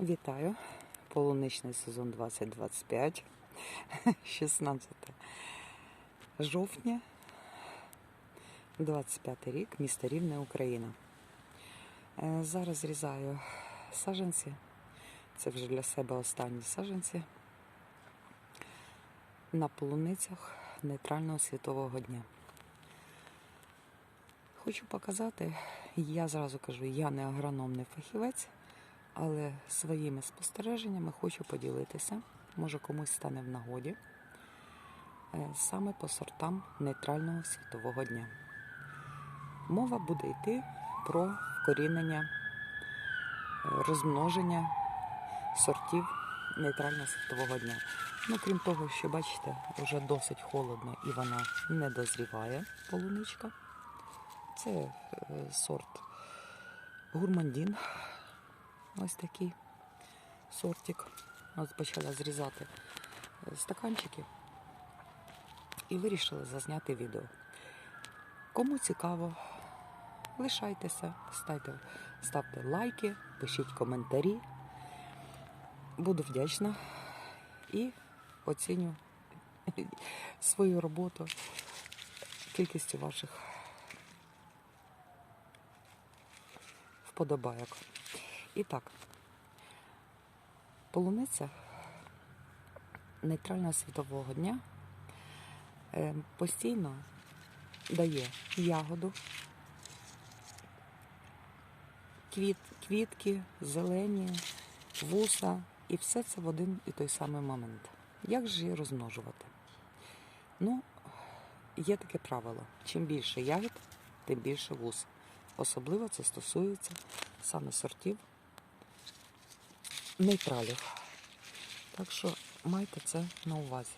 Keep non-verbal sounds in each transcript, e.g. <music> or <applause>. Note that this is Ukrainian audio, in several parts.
Вітаю. Полуничний сезон 2025. 16 <laughs> жовтня. 25 рік, місто Рівне, Україна. Е, Зараз зрізаю саджанці. Це вже для себе останні саджанці. На полуницях нейтрального світового дня. Хочу показати, я зразу кажу, я не агроном, не фахівець, але своїми спостереженнями хочу поділитися. Може комусь стане в нагоді е, саме по сортам нейтрального світового дня. Мова буде йти про вкорінення, е, розмноження сортів нейтрального світового дня. Ну, крім того, що бачите, вже досить холодно і вона не дозріває полуничка. Це е, сорт гурмандін. Ось такий сортик. От почала зрізати е, стаканчики і вирішила зазняти відео. Кому цікаво, лишайтеся, ставте, ставте лайки, пишіть коментарі. Буду вдячна і оціню <laughs> свою роботу кількістю ваших вподобайок. І так, полуниця нейтрального світового дня е, постійно дає ягоду, квіт, квітки, зелені, вуса, і все це в один і той самий момент. Як же її розмножувати? Ну, є таке правило: чим більше ягід, тим більше вус. Особливо це стосується саме сортів нейтралів. Так що майте це на увазі.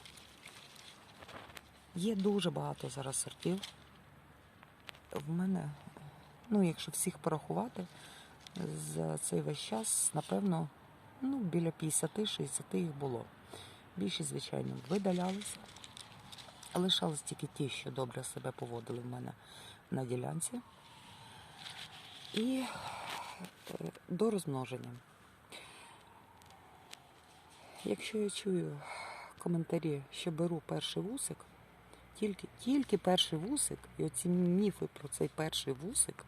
Є дуже багато зараз сортів. В мене, ну, якщо всіх порахувати, за цей весь час, напевно, ну, біля 50-60 їх було. Більшість, звичайно, видалялися. Лишались тільки ті, що добре себе поводили в мене на ділянці. І е, до розмноження. Якщо я чую коментарі, що беру перший вусик, тільки, тільки перший вусик, і оці міфи про цей перший вусик,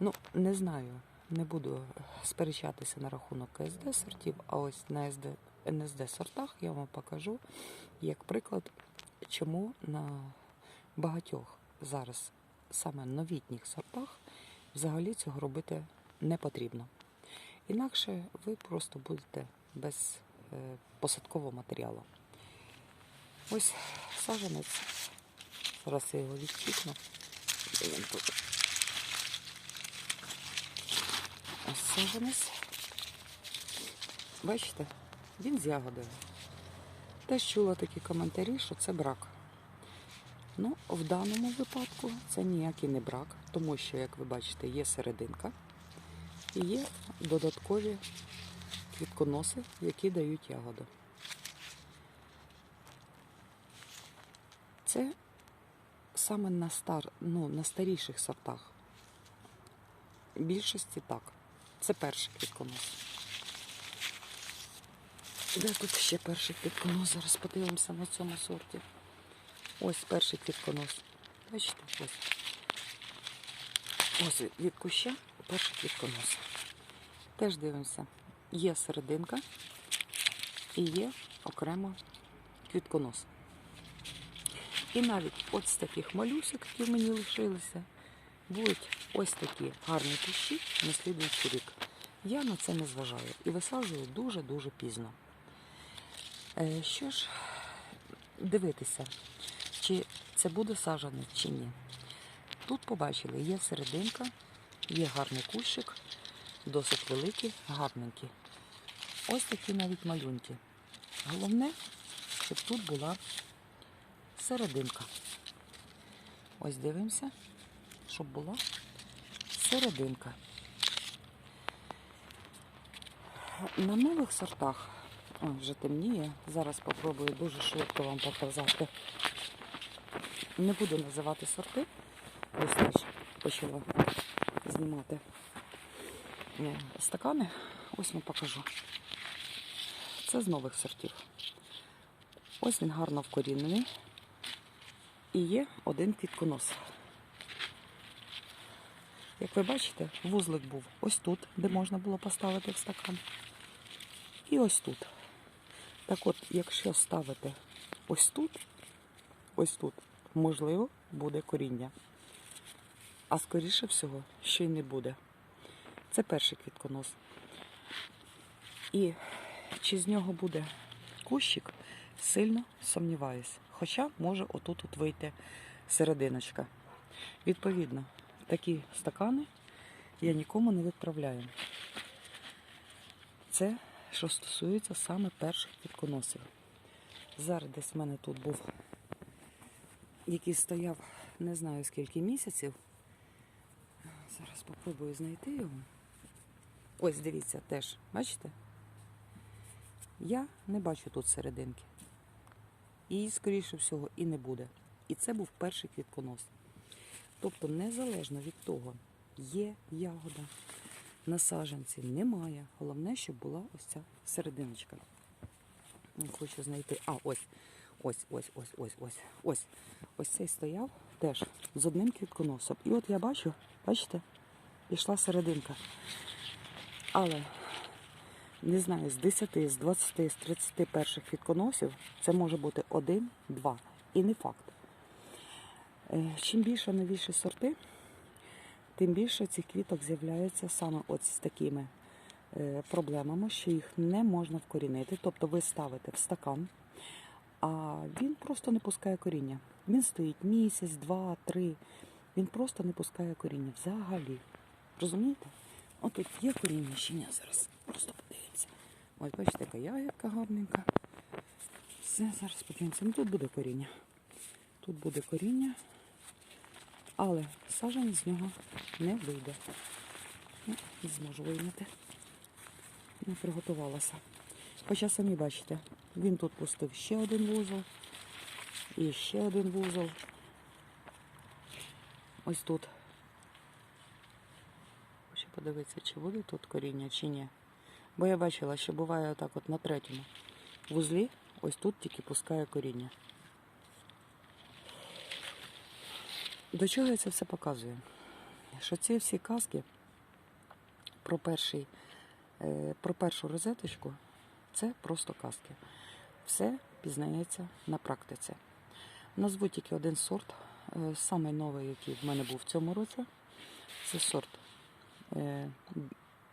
ну, не знаю, не буду сперечатися на рахунок КСД сортів, а ось на СД, НСД сортах я вам покажу, як приклад, чому на багатьох зараз саме новітніх сортах взагалі цього робити не потрібно. Інакше ви просто будете без е, посадкового матеріалу. Ось саженець. Зараз я його відчіпну. Де він тут? Ось саженець. Бачите, він з ягодою. Теж чула такі коментарі, що це брак. Ну, в даному випадку це ніякий не брак, тому що, як ви бачите, є серединка і є додаткові квітконоси, які дають ягоду. Це саме на, стар, ну, на старіших сортах. Більшості так. Це перший квітконос. Де тут ще перший квітконос? Зараз подивимося на цьому сорті. Ось перший квітконос. Бачите, ось. Ось від куща перший квітконос. Теж дивимося. Є серединка і є окремо квітконос. І навіть ось з таких малюсик, які мені лишилися, будуть ось такі гарні кущі на слідуючий рік. Я на це не зважаю і висаджую дуже-дуже пізно. Е, Що ж, дивитися, чи це буде саджане, чи ні. Тут побачили, є серединка, є гарний кущик, досить великий, гарненький. Ось такі навіть малюнки. Головне, щоб тут була серединка. Ось дивимося, щоб була серединка. На нових сортах, о, вже темніє, зараз спробую дуже швидко вам показати. Не буду називати сорти, ось теж почала знімати. Е, стакани. Ось вам покажу. Це з нових сортів. Ось він гарно вкорінений. І є один квітконос. Як ви бачите, вузлик був ось тут, де можна було поставити в стакан. І ось тут. Так от, якщо ставити ось тут, ось тут, можливо, буде коріння. А скоріше всього, ще й не буде. Це перший квітконос. І чи з нього буде кущик, сильно сумніваюсь. Хоча може отут от вийти серединочка. Відповідно, такі стакани я нікому не відправляю. Це що стосується саме перших квітконосів. Зараз десь в мене тут був, який стояв не знаю скільки місяців. Зараз спробую знайти його. Ось дивіться теж, бачите? Я не бачу тут серединки. І, скоріше всього, і не буде. І це був перший квітконос. Тобто, незалежно від того, є ягода на саджанці, немає. Головне, щоб була ось ця серединочка. Хочу знайти. А, ось, ось, ось, ось, ось, ось, ось. Ось цей стояв теж з одним квітконосом. І от я бачу, бачите, пішла серединка. Але не знаю, з 10, з 20, з 30 перших квітконосів це може бути один, два. І не факт. Е, Чим більше новіші сорти, тим більше цих квіток з'являється саме от з такими е, проблемами, що їх не можна вкорінити. Тобто ви ставите в стакан, а він просто не пускає коріння. Він стоїть місяць, два, три. Він просто не пускає коріння взагалі. Розумієте? От тут є коріння ні зараз. Просто подивимося. Ось бачите, яка ягідка гарненька. Все, зараз подивимося. Ну тут буде коріння. Тут буде коріння, але сажень з нього не вийде. Ну, не зможу вийняти. Не приготувалася. Хоча самі бачите, він тут пустив ще один вузол і ще один вузол. Ось тут. Подивитися, чи буде тут коріння, чи ні. Бо я бачила, що буває отак от на третьому вузлі, ось тут тільки пускає коріння. До чого я це все показую? Що ці всі казки про, перший, е, про першу розеточку це просто казки. Все пізнається на практиці. Назву тільки один сорт, е, самий новий, який в мене був в цьому році. Це сорт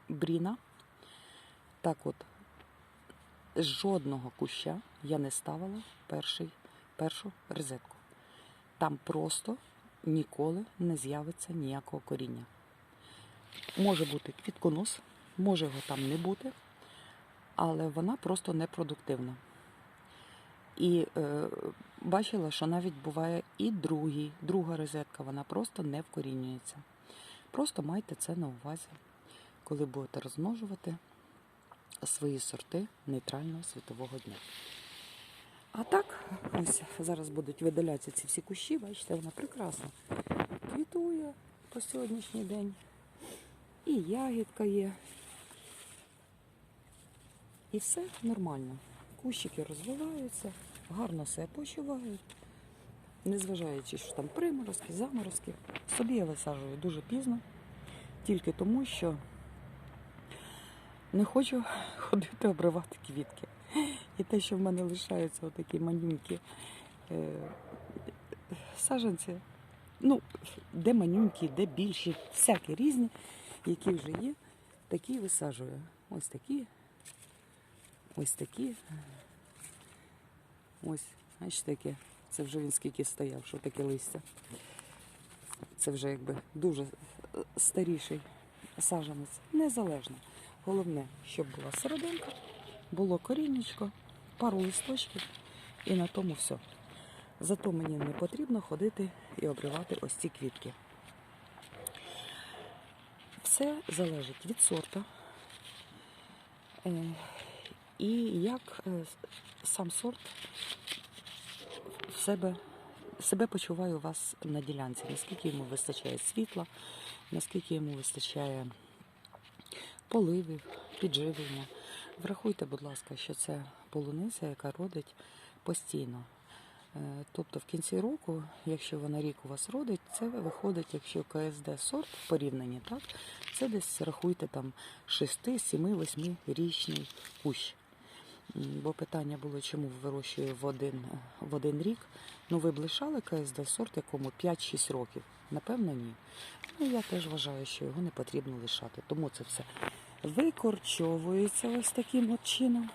Бріна. Так от, жодного куща я не ставила перший, першу розетку. Там просто ніколи не з'явиться ніякого коріння. Може бути квітконос, може його там не бути, але вона просто непродуктивна. І е, бачила, що навіть буває і другий, друга розетка, вона просто не вкорінюється. Просто майте це на увазі, коли будете розмножувати свої сорти нейтрального світового дня. А так, ось зараз будуть видалятися ці всі кущі, бачите, вона прекрасно квітує по сьогоднішній день. І ягідка є. І все нормально. Кущики розвиваються, гарно себе почувають. Незважаючи, що там приморозки, заморозки. Собі я висаджую дуже пізно, тільки тому, що не хочу <laughs> ходити обривати квітки. І те, що в мене лишаються отакі манюнькі е, саджанці, ну, де манюнькі, де більші, всякі різні, які вже є, такі висаджую. Ось такі, ось такі. Ось, бачите, таке. Це вже він скільки стояв, що таке листя. Це вже якби дуже е, старіший саджанець. Незалежно. Головне, щоб була серединка, було коріннячко, пару листочків і на тому все. Зато мені не потрібно ходити і обривати ось ці квітки. Все залежить від сорту. Е, І як е, сам сорт себе, себе почуває у вас на ділянці, наскільки йому вистачає світла, наскільки йому вистачає поливи, підживлення. Врахуйте, будь ласка, що це полуниця, яка родить постійно. Е, Тобто в кінці року, якщо вона рік у вас родить, це виходить, якщо КСД сорт в порівнянні, так, це десь рахуйте там 6, 7, 8 річний кущ. Бо питання було, чому вирощую в один, в один рік. Ну, ви б лишали КСД сорт, якому 5-6 років? Напевно, ні. Ну, я теж вважаю, що його не потрібно лишати. Тому це все викорчовується ось таким от чином.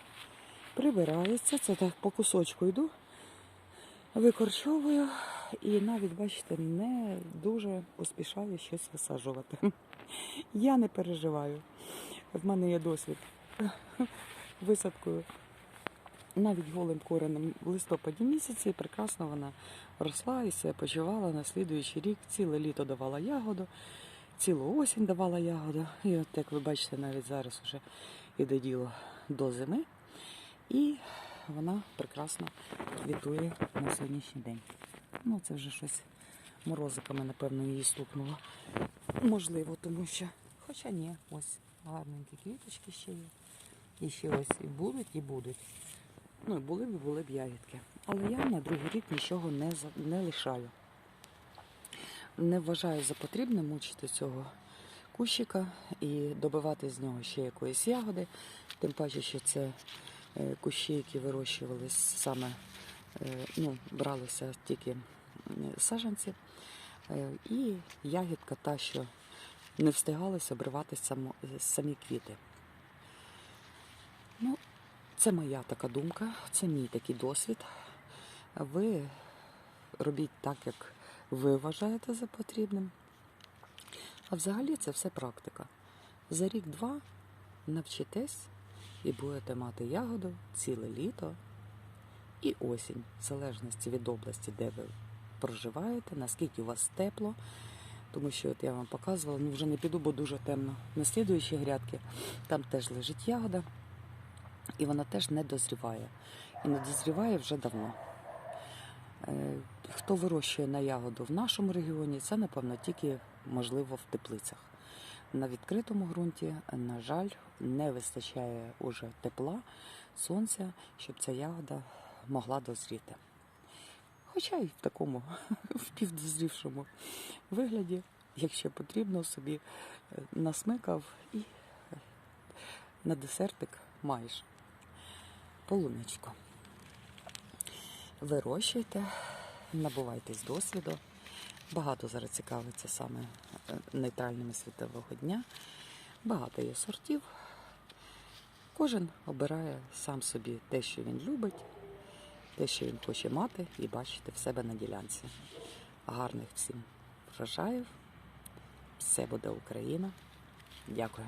Прибирається. Це так по кусочку йду. Викорчовую і навіть, бачите, не дуже поспішаю щось висаджувати. Я не переживаю. В мене є досвід висадкою навіть голим коренем в листопаді місяці прекрасно вона росла і себе почувала на слідуючий рік. Ціле літо давала ягоду, цілу осінь давала ягоду. І от як ви бачите, навіть зараз вже іде діло до зими. І вона прекрасно квітує на сьогоднішній день. Ну, це вже щось морозиками, напевно, її стукнуло. Можливо, тому що. Хоча ні, ось гарненькі квіточки ще є. І ще ось і будуть, і будуть. Ну, і були б, були б ягідки. Але я на другий рік нічого не, не лишаю. Не вважаю за потрібне мучити цього кущика і добивати з нього ще якоїсь ягоди. Тим паче, що це е, кущі, які вирощувалися саме, е, ну, бралися тільки м, саджанці. Е, І ягідка та, що не встигалися обривати самі квіти. Ну, це моя така думка, це мій такий досвід. Ви робіть так, як ви вважаєте за потрібним. А взагалі це все практика. За рік-два навчитесь і будете мати ягоду ціле літо і осінь, в залежності від області, де ви проживаєте, наскільки у вас тепло. Тому що от я вам показувала, ну вже не піду, бо дуже темно. На слідуючі грядки там теж лежить ягода, і вона теж не дозріває. І не дозріває вже давно. Е, Хто вирощує на ягоду в нашому регіоні, це, напевно, тільки можливо в теплицях. На відкритому ґрунті, на жаль, не вистачає уже тепла, сонця, щоб ця ягода могла дозріти. Хоча й в такому <laughs> в півдозрівшому вигляді, якщо потрібно, собі е, насмикав і е, на десертик маєш полуничку. Вирощуйте, набувайтесь досвіду. Багато зараз цікавиться саме е, нейтральними світового дня. Багато є сортів. Кожен обирає сам собі те, що він любить, те, що він хоче мати і бачити в себе на ділянці. Гарних всім врожаїв. Все буде Україна. Дякую.